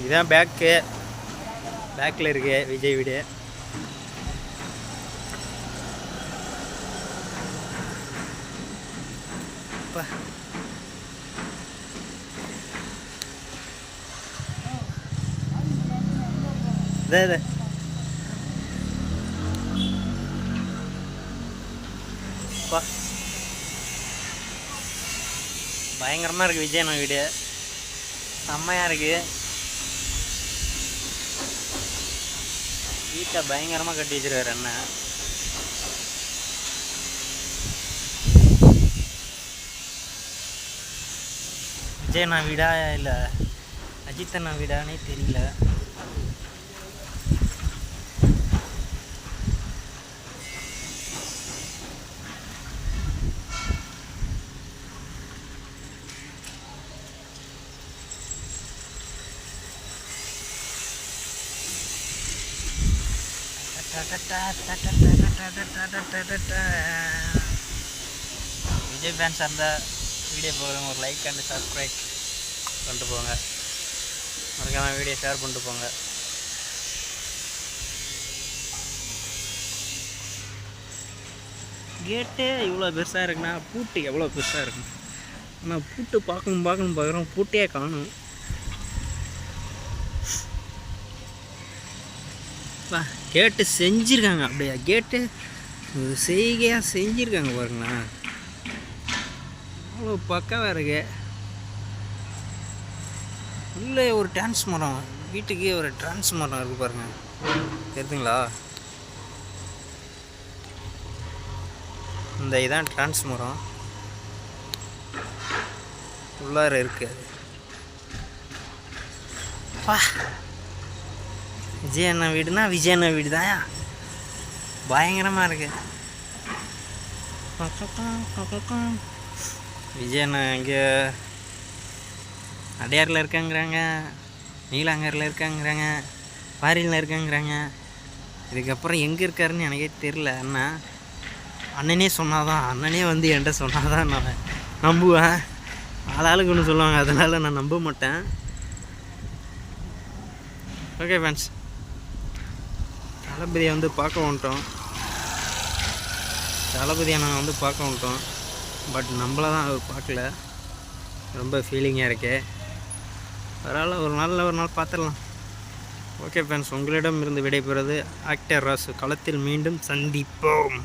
இதுதான் பேக்கு. பேக்கில் இருக்கு விஜய் வீடு. இதே இதே. பயங்கரமாக இருக்குது விஜய் வீடு. செம்மையாக இருக்குது வீட்டை பயங்கரமாக கட்டி வச்சிருக்காரு அண்ணன் விஜய் நான் வீடா இல்லை? அஜித் அண்ணா வீடானே தெரியல. விஜய் ஃபேன்ஸ் அந்த வீடியோ போகிறவங்க ஒரு லைக் அண்ட் சப்ஸ்கிரைப் பண்ணிட்டு போங்க. மறக்காமல் வீடியோ ஷேர் பண்ணிட்டு போங்க. கேட்டே இவ்வளோ பெருசாக இருக்குண்ணா பூட்டு எவ்வளோ பெருசாக இருக்கும் ஆனால் பூட்டு பார்க்கணும் பார்க்கணும் பார்க்குறோம். பூட்டையே காணும். பா கேட்டு செஞ்சுருக்காங்க. அப்படியா கேட்டு செய்கையாக செஞ்சுருக்காங்க பாருங்களேன் அவ்வளோ பக்காவாக இருக்கு. உள்ளே ஒரு டான்ஸ் மரம் வீட்டுக்கே ஒரு டான்ஸ் மரம் இருக்குது பாருங்க. தெரியுதுங்களா? இந்த இதான் டான்ஸ் மரம். உள்ளார இருக்குது பா விஜய் அண்ணன் வீடுனா விஜய் அண்ணன் வீடு தான் பயங்கரமாக இருக்கு. விஜய் அண்ணன் இங்கே அடையாரில் இருக்காங்கிறாங்க நீலாங்கரில் இருக்காங்கிறாங்க பாரியில் இருக்காங்கிறாங்க. இதுக்கப்புறம் எங்கே இருக்காருன்னு எனக்கே தெரில அண்ணா அண்ணனே சொன்னாதான் அண்ணனே வந்து என்கிட்ட சொன்னாதான் நான் நம்புவேன். ஆளாளுக்கு ஒன்று சொல்லுவாங்க அதனால் நான் நம்ப மாட்டேன். ஓகே ஃப்ரெண்ட்ஸ் தளபதியை வந்து பார்க்க வந்துட்டோம். தளபதியை நாங்கள் வந்து பார்க்க வந்துட்டோம். பட் நம்மள தான் அவர் பார்க்கல. ரொம்ப ஃபீலிங்காக இருக்கே. பரவாயில்ல ஒரு நாளில் ஒரு நாள் பார்த்துடலாம். ஓகே ஃப்ரெண்ட்ஸ் உங்களிடம் இருந்து விடைபெறுவது ஆக்டர் ராசு. களத்தில் மீண்டும் சந்திப்போம்.